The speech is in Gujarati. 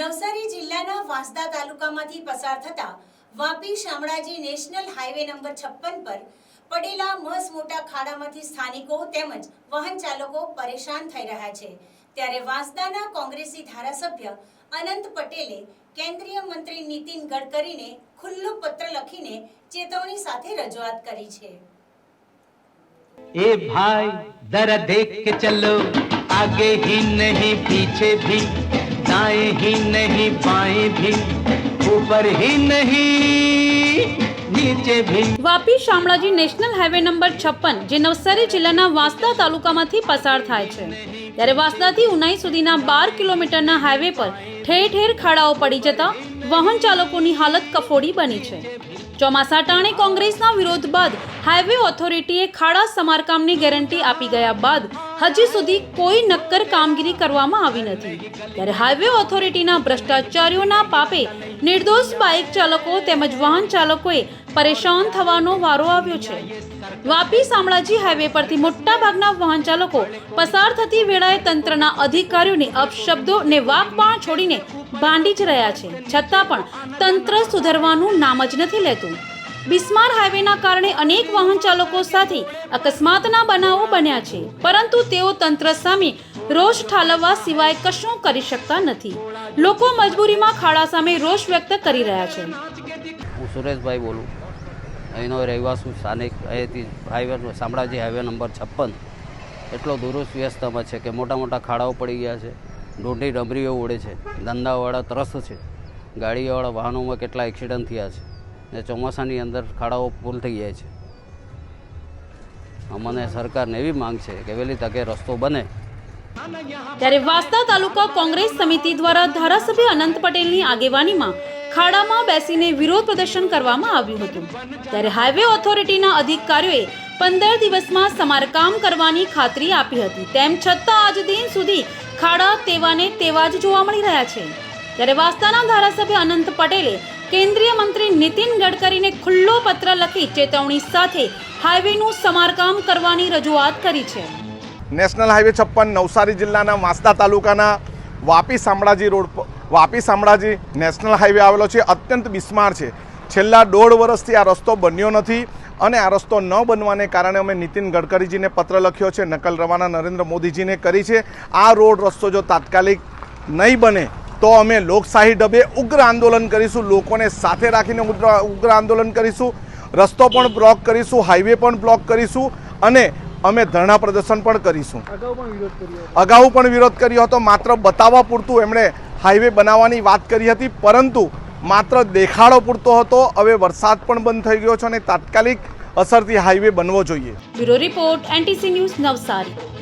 નવસારી જિલ્લાના વાંસદા તાલુકામાંથી પસાર થતા Vapi Shamlaji national highway number છપ્પન પર પડેલા મસ મોટા ખાડામાંથી સ્થાનિકો તેમજ વાહન ચાલકો પરેશાન થઈ રહ્યા છે. ત્યારે વાંસદાના કોંગ્રેસી ધારાસભ્ય અનંત પટેલે કેન્દ્રીય મંત્રી નીતિન ગડકરીને ખુલ્લો પત્ર લખીને ચેતવણી સાથે રજૂઆત કરી છે. એ ભાઈ, જરા દેખ કે ચલો, આગે હી નહીં, પીછે ભી दाएं ही नहीं बाएं भी ऊपर ही नहीं नीचे भी Vapi Shamlaji national highway number છપ્પન, જે નવસારી જિલ્લાના વાંસદા તાલુકામાંથી પસાર થાય છે. ત્યારે વાંસદાથી ઉનાઈ સુધીના બાર કિલોમીટરના હાઈવે પર ઠેર ઠેર ખાડાઓ પડી જતા વાહન ચાલકોની હાલત કફોડી બની છે. ચોમાસા ટાણે કોંગ્રેસના વિરોધ બાદ હાઈવે ઓથોરિટીએ ખાડા સમારકામની ગેરંટી આપી ગયા બાદ હજી સુધી કોઈ નક્કર કામગીરી કરવામાં આવી નથી. ત્યારે હાઈવે ઓથોરિટીના ભ્રષ્ટાચારીઓના પાપે નિર્દોષ બાઇક ચાલકો તેમજ વાહન ચાલકોએ પરેશાન થવાનો વારો આવ્યો છે. વાપી શામળાજી હાઈવે પરથી મોટા ભાગના વાહન ચાલકો પસાર થતી વેળાએ તંત્રના અધિકારીઓને અપશબ્દો ને વાકબાણ છોડીને ભાંડી જ રહ્યા છે. છતાં પણ તંત્ર સુધરવાનું નામ જ નથી લેતું. બિસ્માર હાઈવેના કારણે અનેક વાહન ચાલકો સાથે અકસ્માતના બનાવો બન્યા છે. પરંતુ તેઓ તંત્ર સામે રોષ ઠાલવવા સિવાય કશું કરી શકતા નથી. લોકો મજબૂરીમાં ખાડા સામે રોષ વ્યક્ત કરી રહ્યા છે. હું સુરેશભાઈ બોલું. અહીંનો રહેવાસી સ્થાનિક, અહીંથી હાઈવે શામળાજી હાઈવે નંબર છપ્પન. એટલો દુરુસ્ત વ્યસ્તમાં છે કે મોટા મોટા ખાડાઓ પડી ગયા છે. ઢૂંઢી ડમરીઓ ઉડે છે. ધંધાવાળા ત્રસ્ત છે. ગાડીવાળા વાહનોમાં કેટલા એક્સિડન્ટ થયા છે. ને ચોમાસાની અંદર ખાડાઓ ફૂલ થઈ જાય છે. અમને સરકારને એવી માંગ છે કે વહેલી તકે રસ્તો બને. ત્યારે વાસ્તા તાલુકા કોંગ્રેસ સમિતિ દ્વારા ધારાસભ્ય અનંત પટેલની આગેવાનીમાં ખાડામાં બેસીને વિરોધ પ્રદર્શન કરવામાં આવ્યું હતું. ત્યારે હાઈવે ઓથોરિટીના અધિકારીઓએ પંદર દિવસમાં સમારકામ કરવાની ખાતરી આપી હતી. તેમ છતાં આજ દિન સુધી ખાડા તેવાને તેવા જ જોવા મળી રહ્યા છે. ત્યારે વાસ્તાના ધારાસભ્ય અનંત પટેલે કેન્દ્રીય મંત્રી નીતિન ગડકરીને ખુલ્લો પત્ર લખી ચેતવણી સાથે હાઈવેનું સમારકામ કરવાની રજૂઆત કરી છે. નેશનલ હાઈવે છપ્પન નવસારી જિલ્લાના વાંસદા તાલુકાના Vapi Shamlaji road Vapi Shamlaji national highway આવેલો છે. અત્યંત બિસ્માર છે. છેલ્લા દોઢ વર્ષથી આ રસ્તો બન્યો નથી અને આ રસ્તો ન બનવાને કારણે અમે નીતિન ગડકરીજીને પત્ર લખ્યો છે, નકલ રવાના નરેન્દ્ર મોદીજીને કરી છે. આ રોડ રસ્તો જો તાત્કાલિક નહીં બને તો અમે લોકશાહી ડબે ઉગ્ર આંદોલન કરીશું, લોકોને સાથે રાખીને ઉગ્ર આંદોલન કરીશું, રસ્તો પણ બ્લોક કરીશું, હાઈવે પણ બ્લોક કરીશું અને અમે ધરણા પ્રદર્શન પણ કરીશું. અગાઉ પણ વિરોધ કર્યો હતો. માત્ર બતાવવા પૂરતું એમણે હાઈવે બનાવવાની વાત કરી હતી પરંતુ માત્ર દેખાડો પૂરતો હતો. હવે વરસાદ પણ બંધ થઈ ગયો છે અને તાત્કાલિક અસરથી હાઈવે બનવો જોઈએ. Bureau report NTC news Navsari.